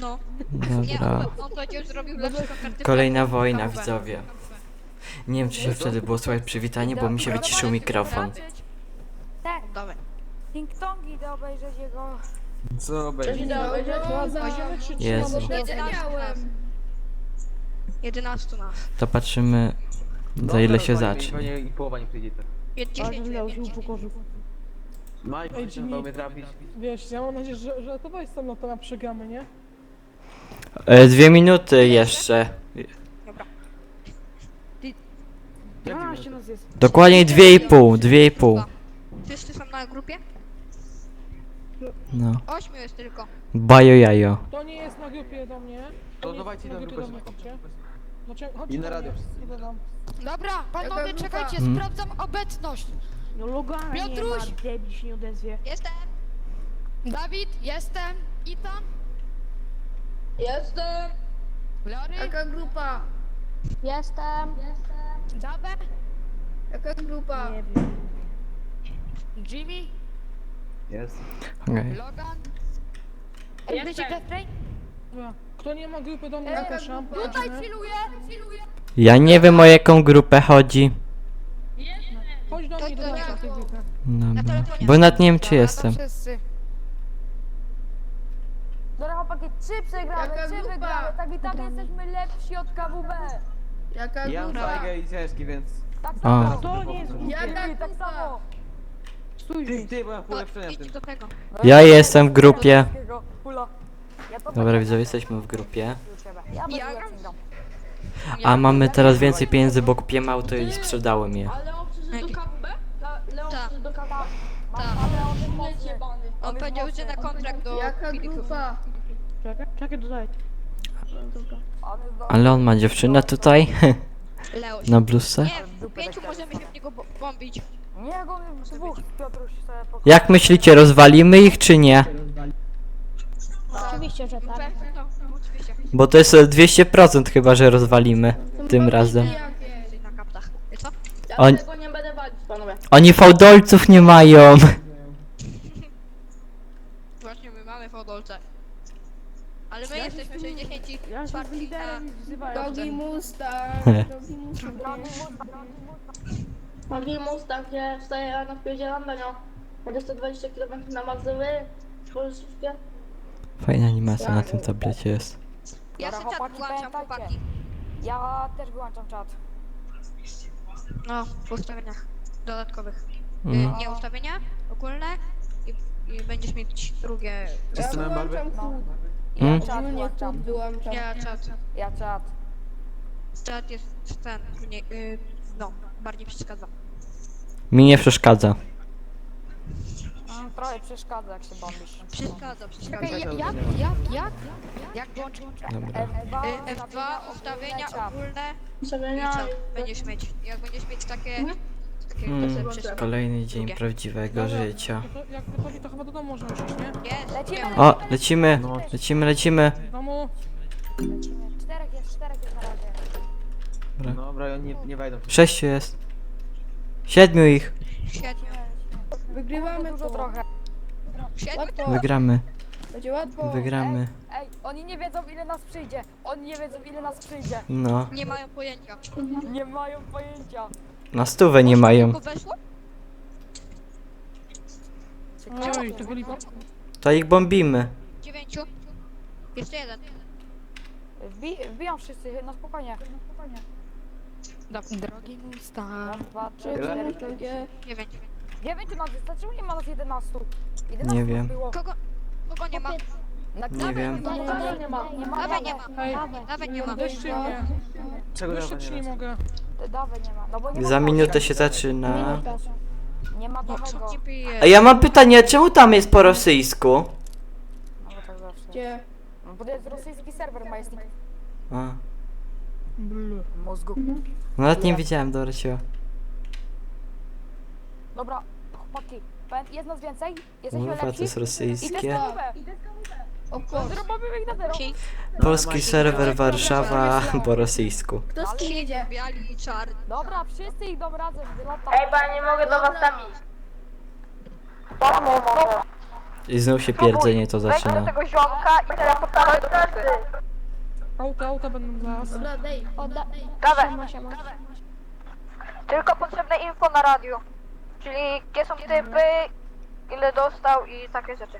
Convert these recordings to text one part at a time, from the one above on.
No. Nie, Dobra. on, on zrobił karty. Kolejna wojna, widzowie. Nie wiem, czy się wtedy było słychać przywitanie, bo mi się wyciszył mikrofon. Tak. King Tongi do obejrzeć jego... Co będzie? Jezu. 11 nas. 11 nas. To patrzymy, za ile się zacznie. I połowa nie przyjdzie tak. Je- 10 miał się jedynki. upokorzył. Mike, Ej, Jimmy. mnie trafić. Wiesz, ja mam nadzieję, że, że to weź tam na to na przegramy, nie? E, dwie minuty jeszcze. Jak 12 nas jest. Dokładnie dwie i pół, dwie i pół. Wszyscy są na grupie? No. 8 jest tylko. Bajo jajo. To nie jest na grupie do mnie. To nie dawajcie jest na grupie grupę do mnie, chodźcie. Znaczy, chodźcie I na do radio mnie, wszyscy. idę tam. Dobra, panowie, czekajcie, Hmm? sprawdzam obecność. No Logana nie ma, Piotruś! debil się nie odezwie. Jestem! Dawid, jestem. Itan, Jestem! Lory, Jaka grupa? Jestem. Dawe, Jaka grupa? Nie wiem. Jimmy, Jest. Okej. Logan. Ej, Bycie Jeffrey? Dobra. Kto nie ma grupy do mnie, zapraszam. tutaj filuję. Ja nie wiem o jaką grupę chodzi. Do mnie. Dobra. Bo nawet nie wiem czy jestem. wszyscy. Dobra chłopaki, trzy przegramy, Jaka grupa? wygramy. Tak i tak jesteśmy lepsi od KWB. Jaka Ja mam grupa? i ciężki, więc... Tak A. samo. To nie jest Jaka Ty, tak grupa? samo. Stój, Ty, ty, bo ja idź tym. do tego. Ja jestem w grupie. Hula. Ja to Dobra widzowie, jesteśmy w grupie. Ja Ja. A mamy teraz więcej pieniędzy, bo kupiłem auto i sprzedałem je Leon przyszedł do KWB? Le- Leon Tak. przyszedł do KWB. Tak. Ale on jest Nie mocny. jebany. On powiedział, że na kontrakt do Jaka Filików. grupa? Czekaj, czekaj, dodaj. On jest do... Ale on ma dziewczynę tutaj, Leoś. na bluzce. Nie, w pięciu możemy się w niego bo- bombić. Nie, go dwóch. Piotruś sobie pokoju. Jak myślicie, rozwalimy ich czy nie? Oczywiście, że no, oczywiście. Bo to jest e, 200% chyba, że rozwalimy tym razem. Na kaptach. Co? On- tego nie będę walić, panowie. Oni fałdolców nie mają. Właśnie my mamy fodolce. Ale my jesteśmy 60 Ja się z na... liderem wzywają. Drogi Mustang, drogi Mustang, Drogi Mustang, wstaję rano, wpierdzielam do nią. Jadę 120 km na Mazowy, możesz śpię? Fajna animacja na tym tablecie jest. Ja Dobra, sobie czat chłopaki, włączam, pamiętajcie. chłopaki. Ja też wyłączam czat. No, w ustawieniach dodatkowych. Y, Mm. Nie ustawienia ogólne i, i będziesz mieć drugie... Wszyscy mają barwy? Ja Mm. czat wyłączam. wyłączam. Ja czat. Ja czat. Czat jest ten, nie, y, no, bardziej przeszkadza. Mi nie przeszkadza. Mm, Trochę przeszkadza jak się bombisz. Przeszkadza, przeszkadza. Czekaj, jak, jak, jak, jak? Jak włączyć? Dobra. F2, Y, F2, ustawienia ogólne i Ustawienia czat będziesz mieć. Jak będziesz mieć takie... Mm. Kolejny dzień Drugie. prawdziwego życia. No to jak wychodzi, to chyba do domu można iść, nie? Jest, Lecimy. O, lecimy, lecimy, lecimy. Domu. Lecimy. Czterech jest, czterech jest na razie. Dobra, oni nie, nie wejdą. Sześciu jest. Siedmiu ich. Świetnie. Wygrywamy Dużo to. trochę. Świetnie. Wygramy, Będzie łatwo. wygramy. Ej, oni nie wiedzą ile nas przyjdzie. Oni nie wiedzą ile nas przyjdzie. No, Nie mają pojęcia. Nie mają pojęcia. Na stówę nie mają. Weszło? Oj, to byli... To ich bombimy. Dziewięciu. Jeszcze jeden. Wbi wbiją wszyscy, na spokojnie. Drogi Mustang. Raz, dwa, trzy, cztery, pięć. Dziewięć. Nas dlaczego nie ma nas 11? 11 Nie wiem. Było. Kogo? Kogo nie ma? Nie wiem. Nie ma, nie ma, nie ma. Nie ma, Nawet nie ma. Hej, Nawet nie ma. weźcie mnie. Czego dawa Wyszedł nie mogę. Dawy nie ma. No bo nie ma Za dawy. minutę się zaczyna. Nie ma No, dawego. co nie pije? A ja mam pytanie, czemu tam jest po rosyjsku? No bo tak zawsze. Gdzie? No bo to jest rosyjski serwer majestnik. A, Blu. Mózgu. no nawet nie widziałem, dobra. Dobra, chłopaki. Pamię- Jest nas więcej? Jesteśmy Kurwa, to lepsi? jest I rosyjskie. Zrobimy ich na zero. Ci. Polski serwer Warszawa po rosyjsku. Kto z kim jedzie? Biali i czarni. Dobra, wszyscy idą razem. Lata. Ej, bo ja nie mogę do was tam iść. I znów się pierdzenie to Wejdź do zaczyna. tego ziomka i teraz podstawę do pusty. Auta, auta będą zaraz. Dawaj. Tylko potrzebne info na radiu. Czyli gdzie są typy, ile dostał i takie rzeczy.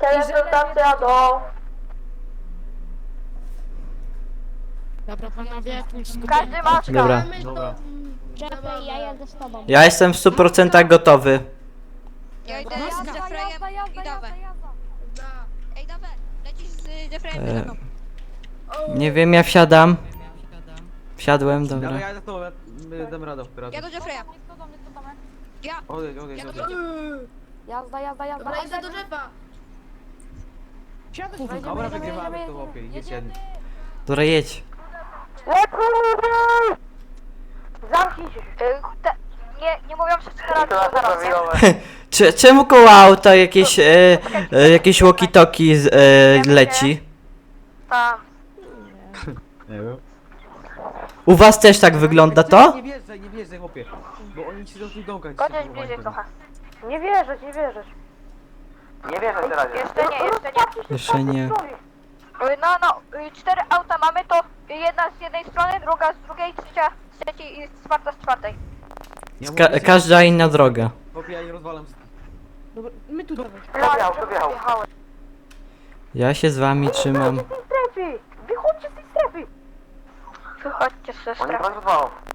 Teleportacja do... Dobra, panowie. Każdy ma Dobra. Dobra. Jeffrey, ja jadę z tobą. Ja jestem w 100% gotowy. Ja idę z Jeffreyem i. Ej, dawaj, lecisz z Jeffreyem E, ze mną. Nie wiem, ja wsiadam. Wsiadłem, Dobra, ja damy radę teraz. Ja do Jeffreya. Kto do mnie, kto do mnie? Ja, Odejdź, odejdź, ja odejdź. Jazda, jazda, jazda. Dobra, idę do drzewa. Dobra, wygrywamy to jeden. Dobra, jedź. Zamknij się. Te, nie, nie mówią na radio zaraz, nie? Cze- Czemu koło auta jakieś, e, e, jakieś walkie-talkie z- e, leci? Tam. Nie wiem. U was też tak wygląda to? Nie wjeżdżaj, nie wjeżdżaj, chłopie. Bo oni ci tych domkach Chodź bliżej trochę. Nie wierzysz, nie wierzysz. Nie wjeżdżaj teraz. Jeszcze nie, jeszcze nie. Jeszcze nie. Y, No, no, y, cztery auta mamy, to jedna z jednej strony, druga z drugiej, trzecia z trzeciej i czwarta z czwartej. Ja Ka każda inna droga. Chłopie, ja nie rozwalam. Dobra, my tu dawaj. Wjechał? Ja się z wami trzymam. strefy! Wychodźcie z tej strefy! Wychodźcie ze strefy.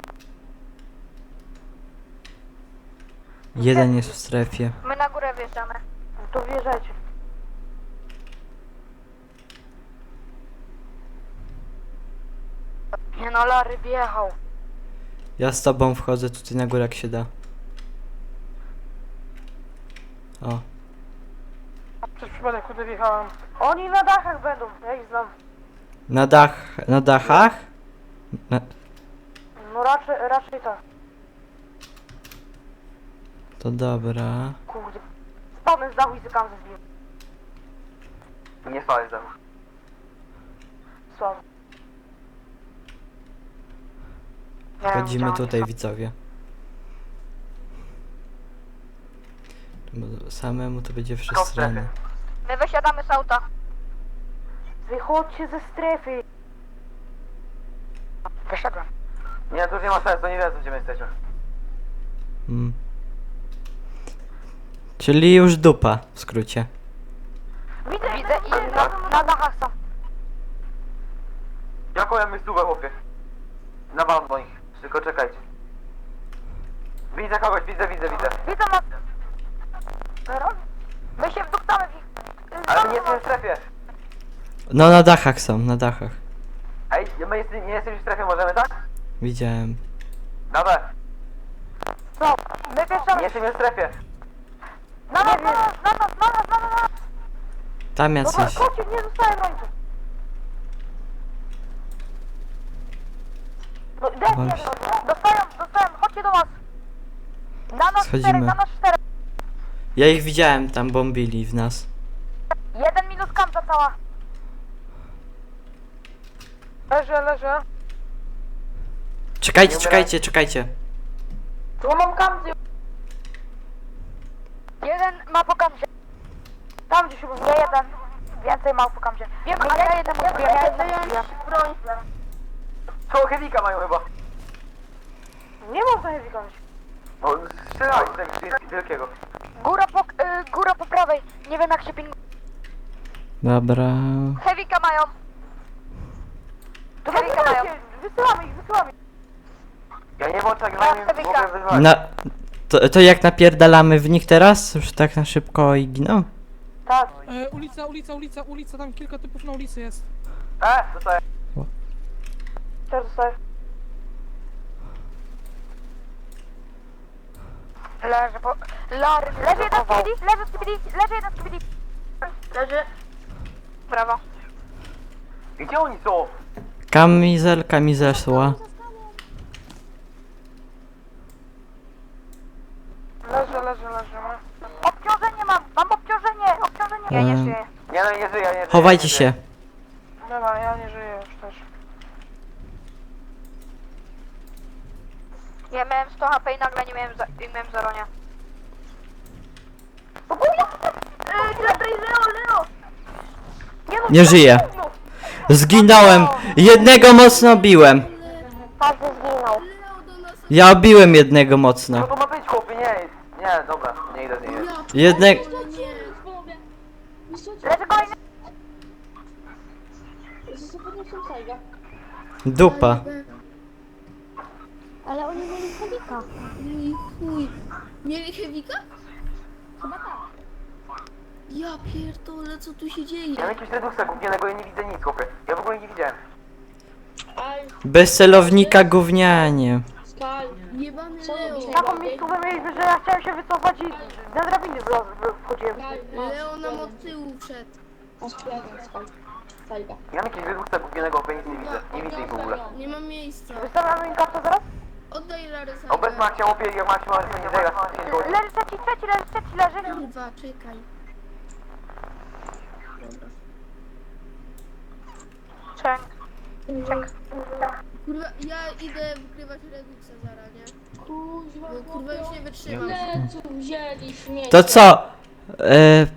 Jeden jest w strefie. My na górę wjeżdżamy. To wjeżdżajcie. Nie no, Larry wjechał. Ja z tobą wchodzę tutaj na górę jak się da. O. Przez przypadek tutaj wjechałem. Oni na dachach będą, ja ich znam. Na dach, na dachach? Na, No raczej, raczej tak. To dobra. Kurde. Spadłem z dachu i zykam ze zbił. Nie spalaj za Słabo. Wchodzimy tutaj widzowie. Bo samemu to będzie wszechstronne. My wysiadamy z auta. Wychodźcie ze strefy. Wyszedłem. Nie, to już nie ma sensu, nie wiedzą gdzie my jesteśmy. Mm. Czyli już dupa w skrócie. Widzę, widzę i na, na dachach są. Jaką ja miejscówę, chłopie? Nawalam do nich, tylko czekajcie. Widzę kogoś, widzę, widzę, widzę. Widzę nas. My się wduptamy w ich... Ale nie jestem w strefie. No na dachach są, na dachach. Ej, my jest, nie jesteśmy w strefie, możemy, tak? Widziałem. Dobra, Co? My nie jesteśmy w strefie. Na nas, na nas, na nas, na nas, na nas, na nas. Tam Dobra, jacyś. chodźcie, nie zostałem rońców. No, dajcie, się. dostają, dostają, chodźcie do nas. Na nas Schodzimy. cztery, na nas cztery. Ja ich widziałem tam bombili w nas. Jeden minus kamca cała. Leżę, leżę. Czekajcie, czekajcie, czekajcie. Tu mam kamcy. Jeden ma po kamcie. Tam gdzieś chyba. Nie jeden. Więcej ma po kamcie. Wiem, ale ja jeden mówię, ja jeden mówię. broń. Co, chemika mają chyba. Nie można je wykonać. No, strzelaj z wielkiego. Góra po, y, góra po prawej. Nie wiem jak się ping... Dobra. Heavika mają. Tu Heavika mają. Wysyłamy ich, wysyłamy. Ja nie Tak, nie Heavika. mogę wyzwać. Na, to, to jak napierdalamy w nich teraz? Już tak na szybko i giną? Tak. E, ulica, ulica, ulica, ulica, tam kilka typów na ulicy jest. E, dostaję. Też zostaje. Leży po... Lary Leży jeden skibidi, leży skibidi, leży jeden skibidi. Leży. Brawo. Gdzie oni są? Kamizelka mi zeszła. Leżę, leżę, leżę. Obciążenie mam, mam obciążenie, obciążenie. Ja nie Em. żyję. Nie, no nie żyję, nie żyję. Chowajcie nie się. żyję. Dobra, ja nie żyję już też. Ja miałem 100 HP i nagle nie miałem, za, i miałem 0, nie. Nie żyje. Zginąłem. Jednego mocno biłem. Każdy zginął. Ja biłem jednego mocno. To ma być, chłopie? Nie, jest. Nie, dobra, nie idę, nie idę. Jednego... Zapomniałem Sajga. Dupa. Ale oni mieli chemika. Chuj. Mieli chemika? Chyba tak. Ja pierdolę, co tu się dzieje? Ja mam jakiegoś reduksa gównianego, ja nie widzę nic, chłopie. Ja w ogóle nie widziałem. Aj, Bez celownika gównianie. Sky. Jebany Co Leo. robisz? Taką miejscówkę mieliśmy, że ja chciałem się wycofać i na drabiny wlo- w- wchodziłem. Leo nam od tyłu wszedł. Masz Sky. Sajga. Ja mam reduksa gównianego, chłopie, nic nie widzę. Nie widzę ich w ogóle. Nie mam miejsca. Wystawiamy im kartę zaraz? Oddaj Larysę. Obecnie Maxia, chłopie, jak Maxia ma nie zaraz, nie zgodzi. Leży trzeci, trzeci, leży trzeci, leży. Kurwa, czekaj. Czek. Czek. Kurwa, ja idę wykrywać redukcję zaraz, nie? Kuźwa, Bo kurwa już nie wytrzymam. Pleców wzięli śmieci. To co? E,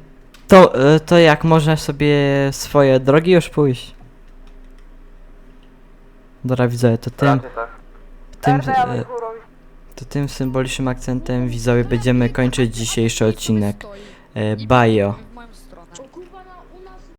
to, e, to jak można sobie swoje drogi już pójść? Dobra, widzę, to tym, Raczej tak. tym, e, to tym symbolicznym akcentem widzowie będziemy kończyć dzisiejszy odcinek. E, bajo.